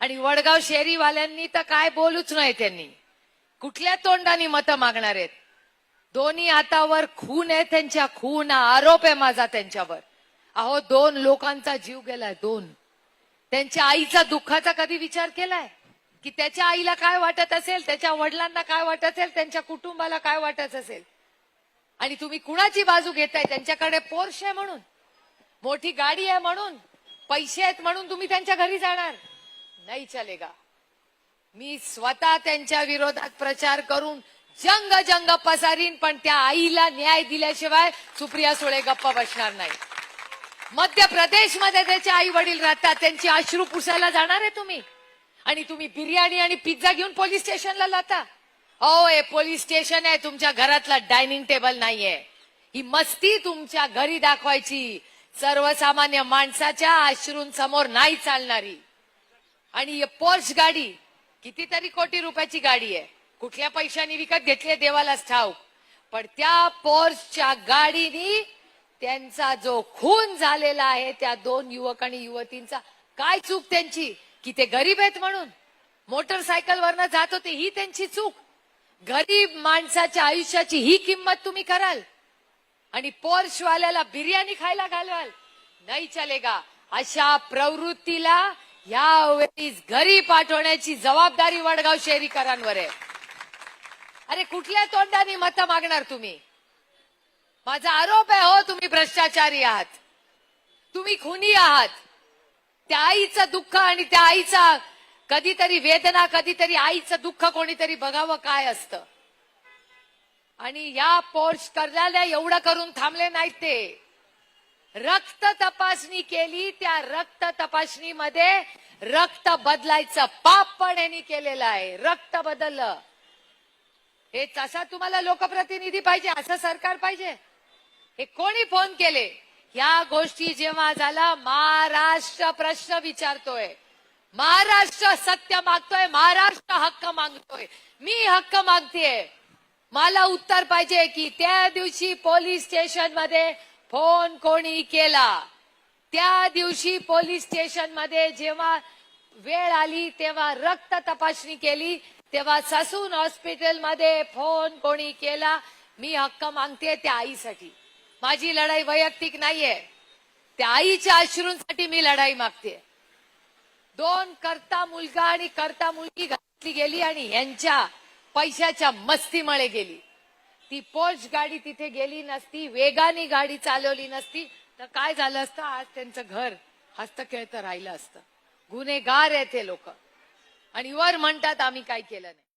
आणि वडगाव शेरीवाल्यांनी तर काय बोलूच नाही त्यांनी. कुठल्या तोंडाने मतं मागणार आहेत? दोन्ही हातावर खून आहे त्यांच्या खून आरोप आहे माझा त्यांच्यावर. अहो दोन लोकांचा जीव गेलाय दोन. त्यांच्या आईचा दुःखाचा कधी विचार केलाय? की त्याच्या आईला काय वाटत असेल त्याच्या वडिलांना काय वाटत असेल त्यांच्या कुटुंबाला काय वाटत असेल? आणि तुम्ही कुणाची बाजू घेताय? त्यांच्याकडे पोर्श आहे म्हणून. मोठी गाडी आहे म्हणून. पैसे आहेत म्हणून तुम्ही त्यांच्या घरी जाणार. नाही चलेगा. मी स्वतः त्यांच्या विरोधात प्रचार करून जंग जंग पसारीन पण त्या आईला न्याय दिल्याशिवाय सुप्रिया सुळे गप्प बसणार नाही. मध्य प्रदेशमध्ये त्याचे आई वडील राहतात त्यांची अश्रू पुसायला जाणार आहे तुम्ही. आणि तुम्ही बिर्याणी आणि पिझ्झा घेऊन पोलीस स्टेशनला जाता. अहो हे पोलीस स्टेशन आहे तुमच्या घरातला डायनिंग टेबल नाहीये. ही मस्ती तुमच्या घरी दाखवायची. सर्वसामान्य माणसाच्या अश्रूंसमोर नाही चालणारी. आणि पोर्स पोर्श गाडी कितीतरी कोटी रुपयाची गाडी आहे. कुठल्या पैशाने विकत घेतली देवालाच ठाऊक. पण त्या पोर्सच्या गाडीनी त्यांचा जो खून झालेला आहे त्या दोन युवक आणि युवतींचा काय चूक त्यांची? की ते गरीब आहेत म्हणून? मोटरसायकलवरनं जात होते ही त्यांची चूक. गरीब माणसाच्या आयुष्याची ही किंमत तुम्ही कराल. आणि पोर्शवाल्याला बिर्याणी खायला घालवाल. नाही चलेगा. अशा प्रवृत्तीला यावेळी घरी पाठवण्याची जबाबदारी वडगाव शहरीकरांवर आहे. अरे कुठल्या तोंडाने मतं मागणार तुम्ही? माझा आरोप आहे हो तुम्ही भ्रष्टाचारी आहात. तुम्ही खुनी आहात. त्या आईचं दुःख आणि त्या आईचा कधीतरी वेदना कधीतरी आईचं दुःख कोणीतरी बघावं काय असतं? आणि या पोर्च करण्याला एवढं करून थांबले नाहीत ते. रक्त तपासणी केली त्या रक्त तपासणीमध्ये रक्त बदलायचं पाप पण यांनी केलेलं आहे. रक्त बदललं. हे तसा तुम्हाला लोकप्रतिनिधी पाहिजे असं सरकार पाहिजे. हे कोणी फोन केले? या गोष्टी जेव्हा झाला महाराष्ट्र प्रश्न विचारतोय. महाराष्ट्र सत्य मागतोय महाराष्ट्र हक्क मागतोय. मी हक्क मागतेय. मला उत्तर पाहिजे की त्या दिवशी पोलीस स्टेशनमध्ये फोन कोणी केला? त्या दिवशी पोलीस स्टेशनमध्ये जेव्हा वेळ आली तेव्हा रक्त तपासणी केली तेव्हा ससून हॉस्पिटलमध्ये फोन कोणी केला मी हक्क मागते त्या आईसाठी. माझी लढाई वैयक्तिक नाहीये. त्या आईच्या अश्रूंसाठी मी लढाई मागते दोन करता मुलगा आणि करता मुलगी घातली गेली आणि यांच्या पैशाच्या मस्तीमुळे गेली. ती पोर्च गाडी तिथे गेली नसती वेगाने गाडी चालवली नसती तर काय झालं असतं? आज त्यांचं घर हस्तखेळतं राहिलं असतं. गुन्हेगार आहे ते लोक. आणि वर म्हणतात आम्ही काय केलं नाही.